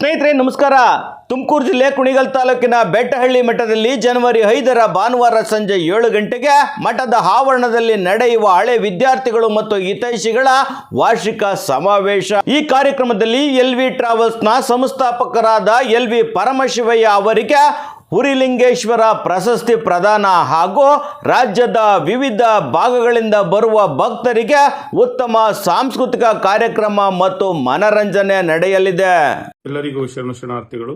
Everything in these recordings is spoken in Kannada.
ಸ್ನೇಹಿತರೆ, ನಮಸ್ಕಾರ. ತುಮಕೂರು ಜಿಲ್ಲೆ ಕುಣಿಗಲ್ ತಾಲೂಕಿನ ಬೆಟ್ಟಹಳ್ಳಿ ಮಠದಲ್ಲಿ ಜನವರಿ ಐದರ ಭಾನುವಾರ ಸಂಜೆ ಏಳು ಗಂಟೆಗೆ ಮಠದ ಆವರಣದಲ್ಲಿ ನಡೆಯುವ ಹಳೆ ವಿದ್ಯಾರ್ಥಿಗಳು ಮತ್ತು ಹಿತೈಷಿಗಳ ವಾರ್ಷಿಕ ಸಮಾವೇಶ. ಈ ಕಾರ್ಯಕ್ರಮದಲ್ಲಿ ಎಲ್ ವಿ ಟ್ರಾವೆಲ್ಸ್ನ ಸಂಸ್ಥಾಪಕರಾದ ಎಲ್ ವಿ ಪರಮಶಿವಯ್ಯ ಅವರಿಗೆ ಹುರಿಲಿಂಗೇಶ್ವರ ಪ್ರಶಸ್ತಿ ಪ್ರದಾನ ಹಾಗೂ ರಾಜ್ಯದ ವಿವಿಧ ಭಾಗಗಳಿಂದ ಬರುವ ಭಕ್ತರಿಗೆ ಉತ್ತಮ ಸಾಂಸ್ಕೃತಿಕ ಕಾರ್ಯಕ್ರಮ ಮತ್ತು ಮನರಂಜನೆ ನಡೆಯಲಿದೆ. ಎಲ್ಲರಿಗೂ ಶರಣ ಶರಣಾರ್ಥಿಗಳು,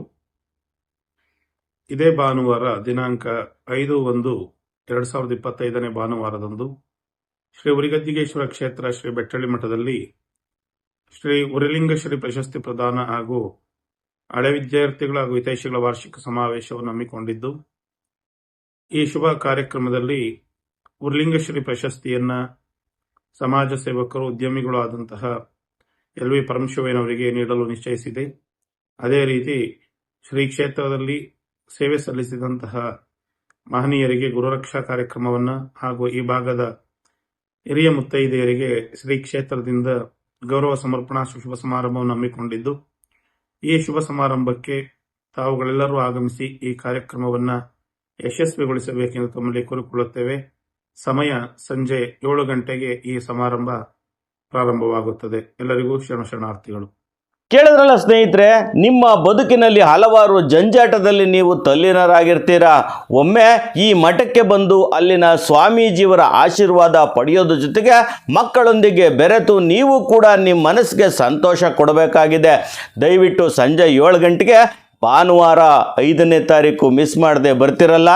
ಇದೇ ಭಾನುವಾರ ದಿನಾಂಕ ಐದು ಒಂದು ಎರಡ್ ಸಾವಿರದ ಇಪ್ಪತ್ತೈದನೇ ಭಾನುವಾರದಂದು ಶ್ರೀ ಉರಿಗದ್ದಿಗೇಶ್ವರ ಕ್ಷೇತ್ರ ಶ್ರೀ ಬೆಟ್ಟಳ್ಳಿ ಮಠದಲ್ಲಿ ಶ್ರೀ ಉರಿಲಿಂಗೇಶ್ವರಿ ಪ್ರಶಸ್ತಿ ಪ್ರದಾನ ಹಾಗೂ ಹಳೆ ವಿದ್ಯಾರ್ಥಿಗಳ ಹಾಗೂ ಹಿತೈಷಿಗಳ ವಾರ್ಷಿಕ ಸಮಾವೇಶವನ್ನು ಹಮ್ಮಿಕೊಂಡಿದ್ದು, ಈ ಶುಭ ಕಾರ್ಯಕ್ರಮದಲ್ಲಿ ಉರ್ಲಿಂಗಶ್ರೀ ಪ್ರಶಸ್ತಿಯನ್ನ ಸಮಾಜ ಸೇವಕರು, ಉದ್ಯಮಿಗಳು ಆದಂತಹ ಎಲ್ ವಿ ಪರಮಶಿವಯ್ಯನವರಿಗೆ ನೀಡಲು ನಿಶ್ಚಯಿಸಿದೆ. ಅದೇ ರೀತಿ ಶ್ರೀ ಕ್ಷೇತ್ರದಲ್ಲಿ ಸೇವೆ ಸಲ್ಲಿಸಿದಂತಹ ಮಹನೀಯರಿಗೆ ಗುರುರಕ್ಷಾ ಕಾರ್ಯಕ್ರಮವನ್ನ ಹಾಗೂ ಈ ಭಾಗದ ಹಿರಿಯ ಮುತ್ತೈದೆಯರಿಗೆ ಶ್ರೀ ಕ್ಷೇತ್ರದಿಂದ ಗೌರವ ಸಮರ್ಪಣಾ ಶುಭ ಸಮಾರಂಭವನ್ನು ಹಮ್ಮಿಕೊಂಡಿದ್ದು ಈ ಶುಭ ಸಮಾರಂಭಕ್ಕೆ ತಾವುಗಳೆಲ್ಲರೂ ಆಗಮಿಸಿ ಈ ಕಾರ್ಯಕ್ರಮವನ್ನ ಯಶಸ್ವಿಗೊಳಿಸಬೇಕೆಂದು ತಮ್ಮಲ್ಲಿ ಕೋರಿಕೊಳ್ಳುತ್ತೇವೆ. ಸಮಯ ಸಂಜೆ ಏಳು ಗಂಟೆಗೆ ಈ ಸಮಾರಂಭ ಪ್ರಾರಂಭವಾಗುತ್ತದೆ. ಎಲ್ಲರಿಗೂ ಶರಣ ಶರಣಾರ್ಥಿಗಳು ಕೇಳಿದ್ರಲ್ಲ ಸ್ನೇಹಿತರೆ, ನಿಮ್ಮ ಬದುಕಿನಲ್ಲಿ ಹಲವಾರು ಜಂಜಾಟದಲ್ಲಿ ನೀವು ತಲ್ಲಿನರಾಗಿರ್ತೀರಾ? ಒಮ್ಮೆ ಈ ಮಠಕ್ಕೆ ಬಂದು ಅಲ್ಲಿನ ಸ್ವಾಮೀಜಿಯವರ ಆಶೀರ್ವಾದ ಪಡೆಯೋದ್ರ ಜೊತೆಗೆ ಮಕ್ಕಳೊಂದಿಗೆ ಬೆರೆತು ನೀವು ಕೂಡ ನಿಮ್ಮ ಮನಸ್ಸಿಗೆ ಸಂತೋಷ ಕೊಡಬೇಕಾಗಿದೆ. ದಯವಿಟ್ಟು ಸಂಜೆ ಏಳು ಗಂಟೆಗೆ ಭಾನುವಾರ ಐದನೇ ತಾರೀಕು ಮಿಸ್ ಮಾಡದೆ ಬರ್ತಿರಲ್ಲ.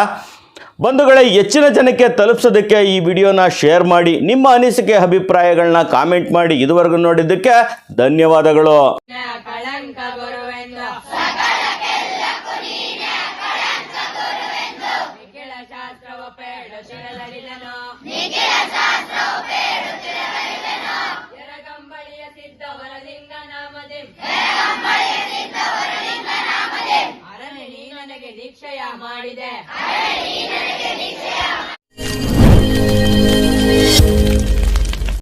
ಬಂಧುಗಳೇ, ಹೆಚ್ಚಿನ ಜನಕ್ಕೆ ತಲುಪಿಸೋದಕ್ಕೆ ಈ ವಿಡಿಯೋನ ಶೇರ್ ಮಾಡಿ, ನಿಮ್ಮ ಅನಿಸಿಕೆ, ಅಭಿಪ್ರಾಯಗಳನ್ನ ಕಾಮೆಂಟ್ ಮಾಡಿ ಇದುವರೆಗೂ ನೋಡಿದ್ದಕ್ಕೆ ಧನ್ಯವಾದಗಳು. ಕಳಂಕ ಬರುವೆಂದು ನಿಖಿಲ ಶಾಸ್ತ್ರವ ಪೇಡು ಶಿರಲರಿದನು ಎರಗಂಬಳಿಯ ಸಿದ್ಧ ವರಲಿಂಗ ನಾಮದಿ ಅರನೆ ನೀ ನನಗೆ ದೀಕ್ಷೆಯ ಮಾಡಿದೆ.